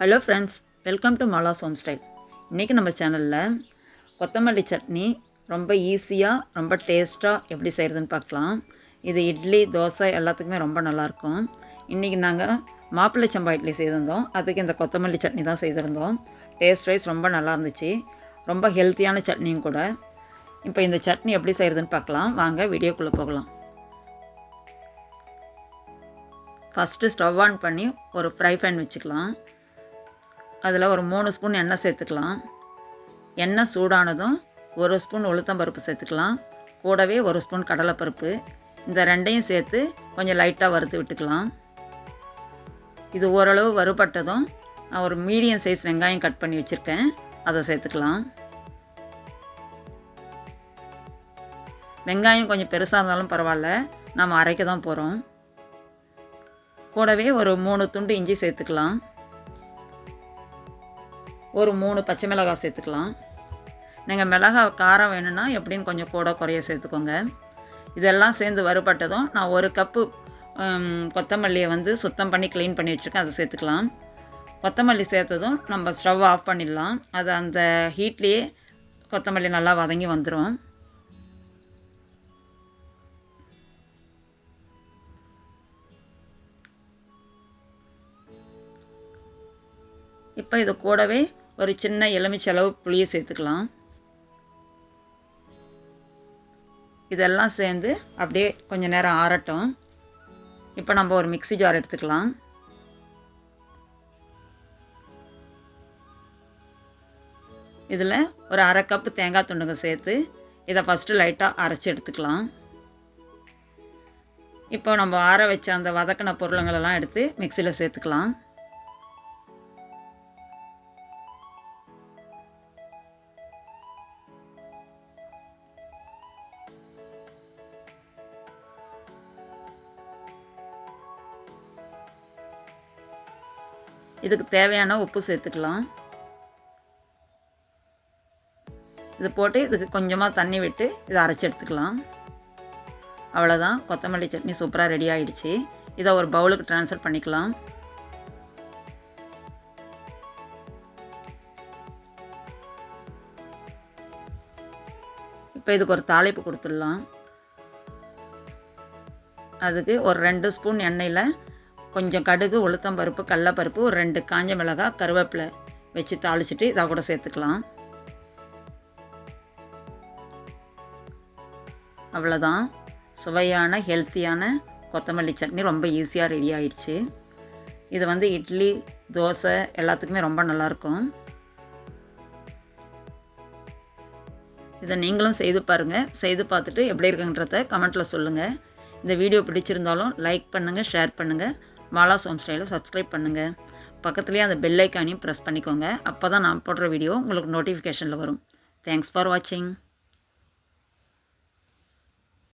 Hello friends welcome to Malas home style இன்றைக்கி நம்ம சேனலில் கொத்தமல்லி சட்னி ரொம்ப ஈஸியாக ரொம்ப டேஸ்ட்டாக எப்படி செய்கிறதுன்னு பார்க்கலாம். இது இட்லி தோசை எல்லாத்துக்குமே ரொம்ப நல்லாயிருக்கும். இன்றைக்கி நாங்கள் மாப்பிள்ளை சம்பா இட்லி செய்திருந்தோம். அதுக்கு இந்த கொத்தமல்லி சட்னி தான் செய்திருந்தோம். டேஸ்ட் வைஸ் ரொம்ப நல்லா இருந்துச்சு. ரொம்ப ஹெல்த்தியான சட்னியும் கூட. இப்போ இந்த சட்னி எப்படி செய்கிறதுன்னு பார்க்கலாம். வாங்க வீடியோக்குள்ளே போகலாம். ஃபஸ்ட்டு ஸ்டவ் ஆன் பண்ணி ஒரு ஃப்ரை பேன் வச்சுக்கலாம். அதில் ஒரு மூணு ஸ்பூன் எண்ணெய் சேர்த்துக்கலாம். எண்ணெய் சூடானதும் ஒரு ஸ்பூன் உளுத்தம்பருப்பு சேர்த்துக்கலாம். கூடவே ஒரு ஸ்பூன் கடலைப்பருப்பு. இந்த ரெண்டையும் சேர்த்து கொஞ்சம் லைட்டாக வறுத்து விட்டுக்கலாம். இது ஓரளவு வறுபட்டதும் நான் ஒரு மீடியம் சைஸ் வெங்காயம் கட் பண்ணி வச்சுருக்கேன். அதை சேர்த்துக்கலாம். வெங்காயம் கொஞ்சம் பெருசாக இருந்தாலும் பரவாயில்ல. நம்ம அரைக்க தான் போகிறோம் கூடவே ஒரு மூணு துண்டு இஞ்சி சேர்த்துக்கலாம். ஒரு மூணு பச்சை மிளகாய் சேர்த்துக்கலாம். நீங்கள் மிளகாய் காரம் வேணும்னா எப்படின்னு கொஞ்சம் கூட குறைய சேர்த்துக்கோங்க. இதெல்லாம் சேர்ந்து வறுபட்டதும் நான் ஒரு கப்பு கொத்தமல்லியை வந்து சுத்தம் பண்ணி க்ளீன் பண்ணி வச்சுருக்கேன். அதை சேர்த்துக்கலாம். கொத்தமல்லி சேர்த்ததும் நம்ம ஸ்டவ் ஆஃப் பண்ணிடலாம். அது அந்த ஹீட்லேயே கொத்தமல்லி நல்லா வதங்கி வந்துடும் இப்போ இது கூடவே ஒரு சின்ன எலுமிச்சளவு புளியை சேர்த்துக்கலாம். இதெல்லாம் சேர்ந்து அப்படியே கொஞ்சம் நேரம் ஆறட்டும். இப்போ நம்ம ஒரு மிக்சி ஜார் எடுத்துக்கலாம். இதில் ஒரு அரை கப்பு தேங்காய் துண்டுங்க சேர்த்து இதை ஃபஸ்ட்டு லைட்டாக அரைச்சி எடுத்துக்கலாம். இப்போ நம்ம ஆற வச்ச அந்த வதக்கின பொருளுங்களெல்லாம் எடுத்து மிக்சியில் சேர்த்துக்கலாம். இதுக்கு தேவையான உப்பு சேர்த்துக்கலாம். இது போட்டு இதுக்கு கொஞ்சமாக தண்ணி விட்டு இதை அரைச்சி எடுத்துக்கலாம். அவ்வளோதான் கொத்தமல்லி சட்னி சூப்பராக ரெடி ஆகிடுச்சு இதை ஒரு பவுலுக்கு ட்ரான்ஸ்ஃபர் பண்ணிக்கலாம். இப்போ இதுக்கு ஒரு தாளிப்பு கொடுத்துடலாம். அதுக்கு ஒரு ரெண்டு ஸ்பூன் எண்ணெயில் கொஞ்சம் கடுகு உளுத்தம்பருப்பு கடலப்பருப்பு ஒரு ரெண்டு காஞ்ச மிளகாய் கருவேப்பிலை வச்சு தாளிச்சிட்டு இதை கூட சேர்த்துக்கலாம். அவ்வளோதான் சுவையான ஹெல்த்தியான கொத்தமல்லி சட்னி ரொம்ப ஈஸியாக ரெடி ஆயிடுச்சு. இது வந்து இட்லி தோசை எல்லாத்துக்குமே ரொம்ப நல்லாயிருக்கும். இதை நீங்களும் செய்து பாருங்கள் செய்து பார்த்துட்டு எப்படி இருக்குன்றத கமெண்ட்டில் சொல்லுங்கள் இந்த வீடியோ பிடிச்சிருந்தாலும் லைக் பண்ணுங்கள் ஷேர் பண்ணுங்கள் மாலாஸ் ஹோம் ஸ்டைலை சப்ஸ்கிரைப் பண்ணுங்கள் பக்கத்துலேயே அந்த பெல் ஐக்கானையும் ப்ரெஸ் பண்ணிக்கோங்க. அப்போ தான் நான் போடுற வீடியோ உங்களுக்கு நோட்டிஃபிகேஷனில் வரும். தேங்க்ஸ் ஃபார் வாட்சிங்